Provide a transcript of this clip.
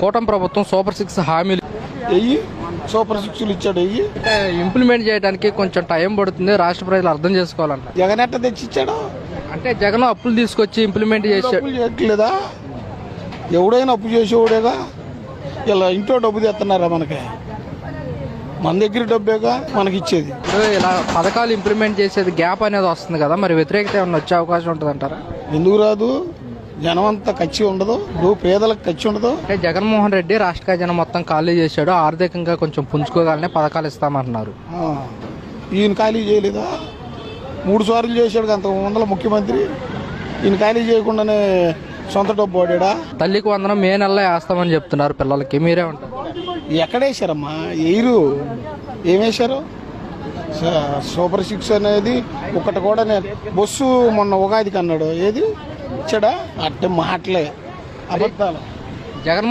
కూటమి ప్రభుత్వం super six హామీలు వెయ్యి సూపర్ సిక్స్లు ఇచ్చాడు వెయ్యి ఇంప్లిమెంట్ చేయడానికి కొంచెం టైం పడుతుంది రాష్ట్ర ప్రజలు అర్థం చేసుకోవాలంట. జగన్ ఎట్ట తెచ్చి ఇచ్చాడు అంటే జగన్ అప్పులు తీసుకొచ్చి ఇంప్లిమెంట్ చేయట్లేదా? ఎవడైనా అప్పు చేసేవాడేగా? ఇలా ఇంట్లో డబ్బు తెస్తున్నారా మనకి? మన దగ్గర డబ్బేగా? మనకి ఇచ్చేది. ఇలా పథకాలు ఇంప్లిమెంట్ చేసేది గ్యాప్ అనేది వస్తుంది కదా మరి వ్యతిరేకత ఏమైనా వచ్చే అవకాశం ఉంటుంది అంటారా ఎందుకు రాదు? జనం అంతా ఖర్చు ఉండదు ఇప్పుడు పేదలకు ఖర్చు ఉండదు. అంటే జగన్మోహన్ రెడ్డి రాష్ట్ర ఖజానా మొత్తం ఖాళీ చేశాడు ఆర్థికంగా కొంచెం పుంజుకోగలనే పథకాలు ఇస్తామంటున్నారు ఆ, ఈయన ఖాళీ చేయలేదా? మూడు సార్లు చేశాడు అంత వందల ముఖ్యమంత్రి. ఈయన ఖాళీ చేయకుండానే సొంత డబ్బు వాడాడా? తల్లికి వందనం మే నెలలో వేస్తామని చెప్తున్నారు పిల్లలకి మీరే ఉంటారు. ఎక్కడేశారమ్మా ఎయిరు. ఏమేశారు స- సూపర్ సిక్స్ అనేది ఒకటి కూడా నేను బస్సు మొన్న ఉగాదికి అన్నాడు. ఏది? ఇచ్చాడా అట్టే మాటలే. అబద్ధాలు. జగన్